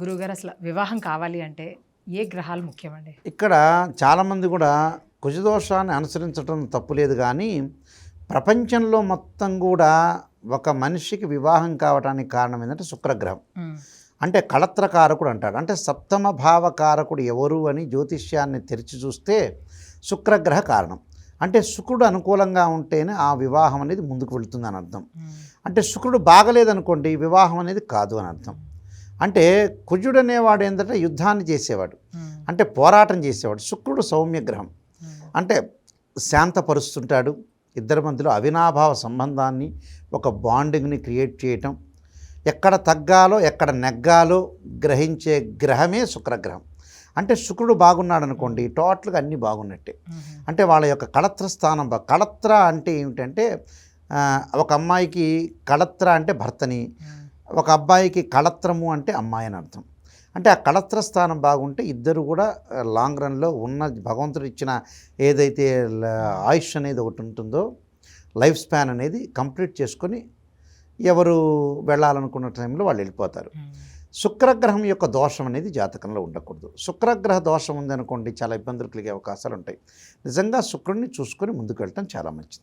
గురువుగారు అసలు వివాహం కావాలి అంటే ఏ గ్రహాలు ముఖ్యమండి? ఇక్కడ చాలామంది కూడా కుజదోషాన్ని అనుసరించడం తప్పులేదు కానీ ప్రపంచంలో మొత్తం కూడా ఒక మనిషికి వివాహం కావడానికి కారణం ఏంటంటే శుక్రగ్రహం. అంటే కళత్రకారకుడు అంటాడు అంటే సప్తమ భావకారకుడు ఎవరు అని జ్యోతిష్యాన్ని తెరిచి చూస్తే శుక్రగ్రహ కారణం. అంటే శుక్రుడు అనుకూలంగా ఉంటేనే ఆ వివాహం అనేది ముందుకు వెళుతుంది అని అర్థం. అంటే శుక్రుడు బాగలేదనుకోండి వివాహం అనేది కాదు అని అర్థం. అంటే కుజుడు అనేవాడు ఏంటంటే యుద్ధాన్ని చేసేవాడు. అంటే పోరాటం చేసేవాడు. శుక్రుడు సౌమ్యగ్రహం. ఉమ్, అంటే శాంతపరుస్తుంటాడు. ఇద్దరి మధ్యలో అవినాభావ సంబంధాన్ని ఒక బాండింగ్ని క్రియేట్ చేయటం. ఎక్కడ తగ్గాలో ఎక్కడ నెగ్గాలో గ్రహించే గ్రహమే శుక్రగ్రహం. అంటే శుక్రుడు బాగున్నాడు అనుకోండి టోటల్గా అన్నీ బాగున్నట్టే. అంటే వాళ్ళ యొక్క కళత్ర స్థానం కళత్ర అంటే ఏమిటంటే ఒక అమ్మాయికి కళత్ర అంటే భర్తని ఒక అబ్బాయికి కళత్రము అంటే అమ్మాయి అని అర్థం. అంటే ఆ కళత్ర స్థానం బాగుంటే ఇద్దరు కూడా లాంగ్ రన్లో ఉన్న భగవంతుడు ఇచ్చిన ఏదైతే ఆయుష్ అనేది ఒకటి ఉంటుందో లైఫ్ స్పాన్ అనేది కంప్లీట్ చేసుకొని ఎవరు వెళ్ళాలనుకున్న టైంలో వాళ్ళు వెళ్ళిపోతారు. శుక్రగ్రహం యొక్క దోషం అనేది జాతకంలో ఉండకూడదు. శుక్రగ్రహ దోషం ఉందనుకోండి చాలా ఇబ్బందులు కలిగే అవకాశాలు ఉంటాయి. నిజంగా శుక్రుడిని చూసుకొని ముందుకు వెళ్ళటం చాలా మంచిది.